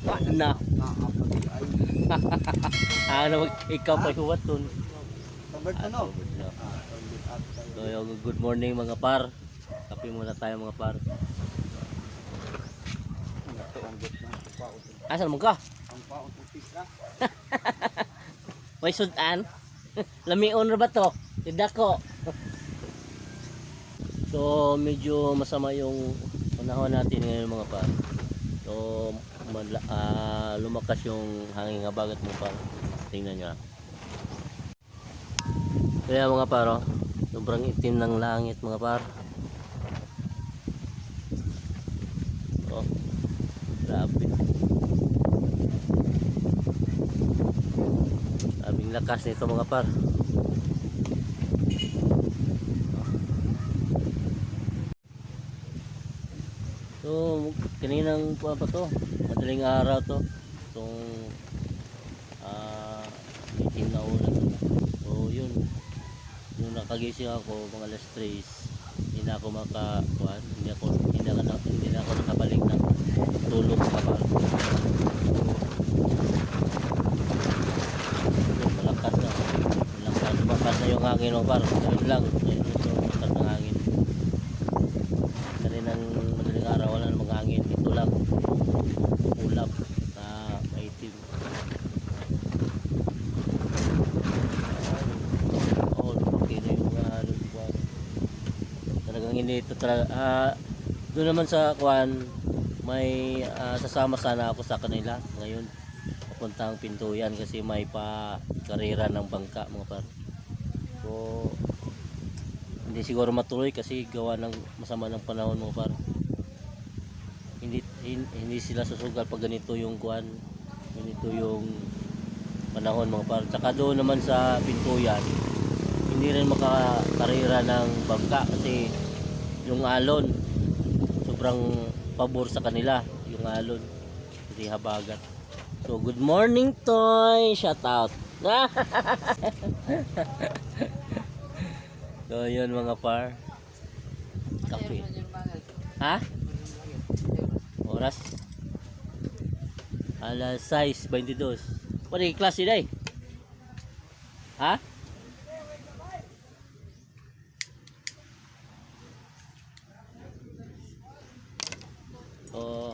Na. Ay. Ano, ikaw pa huwat dun. Robert ano? So, Ah, So, good morning mga par. Kape muna tayo mga par. Asan mo ka? Ang paot na. May sudan. Lamion na ba to? Tidak ko. so, medyo masama yung panahon natin ngayon mga par. Madla- ah, lumakas yung hangin habagat mo par. Tingnan nyo. Kaya mga par, oh, sobrang itim ng langit mga par. Oh, grabe. Aming lakas nito mga par. So, kaninang pa pa to? Madaling araw to. Itong ah meeting na ulan. So, yun. Nung nakagising ako, mga alas 3, hindi na ako makakuan, hindi ako hindi na, hindi na ako nakabalik ng tulog mga par. So, malakas na. Malakas, malakas na yung hangin mga par. Ayun lang, ayun yung malakas ng hangin. Kaninang madaling araw, wala namang hangin. Ito lang, ulap na maitim. Oo, lumaki na yung mga ano, kwan. Talagang hindi ito talaga. Ah, doon naman sa kwan, may ah, sasama sana ako sa kanila ngayon. Papuntang pintuyan kasi may pa karera ng bangka mga par. So, hindi siguro matuloy kasi gawa ng masama ng panahon mga par. Hindi, hin- hindi sila susugal pag ganito yung kwan, ganito yung panahon mga par. Tsaka doon naman sa pintuyan, hindi rin makakarera ng bangka kasi yung alon sobrang pabor sa kanila yung alon. Hindi habagat. So good morning Toy! Shout out. So yun mga par. Kape. Ha? Oras? Alas 6.22 what yung klase day ha Oh.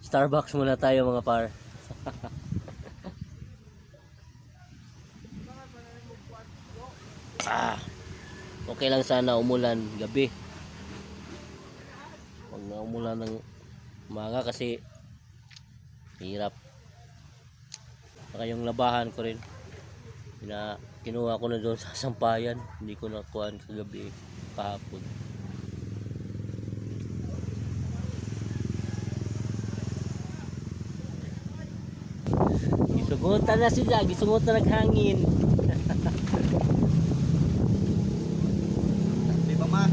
Starbucks muna tayo mga par. ah. Okay lang sana umulan gabi. Huwag na umulan ng umaga kasi hirap. Saka yung labahan ko rin. Pina, kinuha ko na doon sa sampayan. Hindi ko nakuhaan kagabi kahapon. Gisugutan na sila, gisugutan naghangin. Di ba man?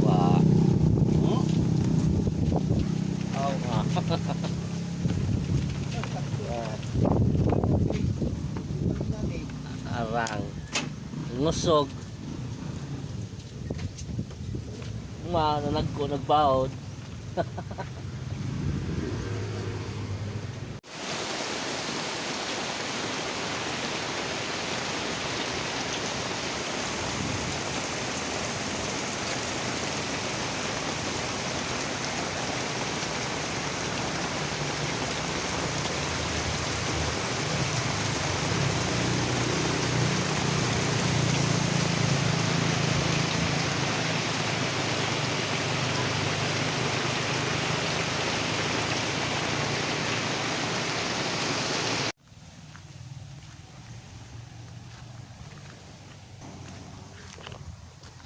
Wa. Hmm? Oh, ah. Arang. Ngusog. Ma, nanag ko, nagbaod.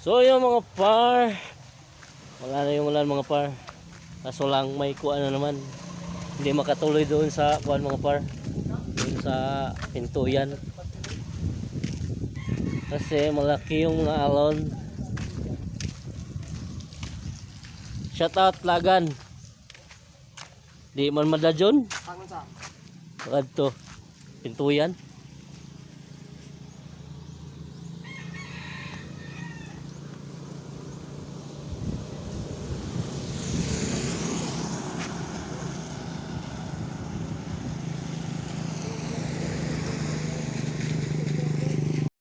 So yung mga par. Wala na yung ulan mga par. Kaso lang may kuan na naman. Hindi makatuloy doon sa kuan mga par. Doon sa pintuyan Kasi malaki yung mga alon. Shout out Lagan. Di man madadyon Ano sa? Agad to. Pintuyan